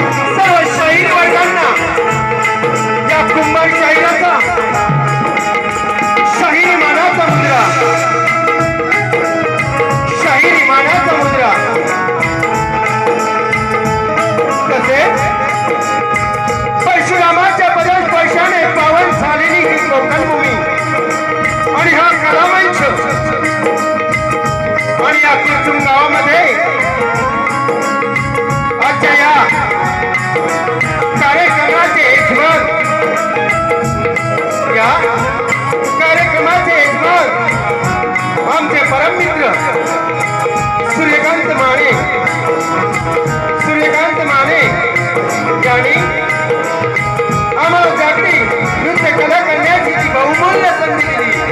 सर्व शहीद वर्गांना या कुंभार शाहिराचा शाहीर मानाचा मुद्रा शाहीर मानाचा मुद्रा. तसेच परशुरामाच्या पदस्पर्शाने पावन झालेली ही कोकण आणि हा कलामंच आणि या कुटुंब गावामध्ये आजच्या या आमचे परममित्र सूर्यकांत माने सूर्यकांत माने यांनी आम्हाला जागतिक नृत्य कला करण्याची बहुमूल्य संधी दिली.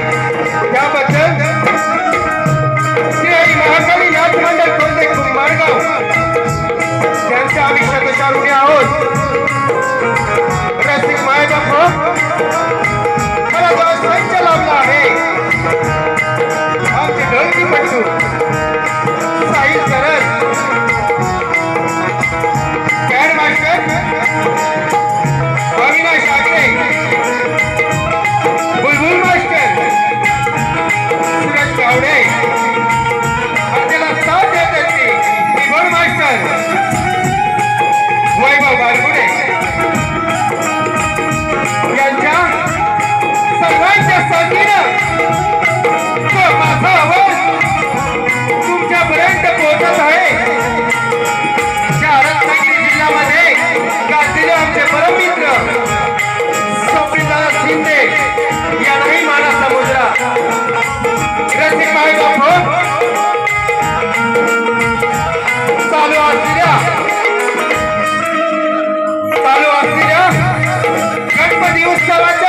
Essa é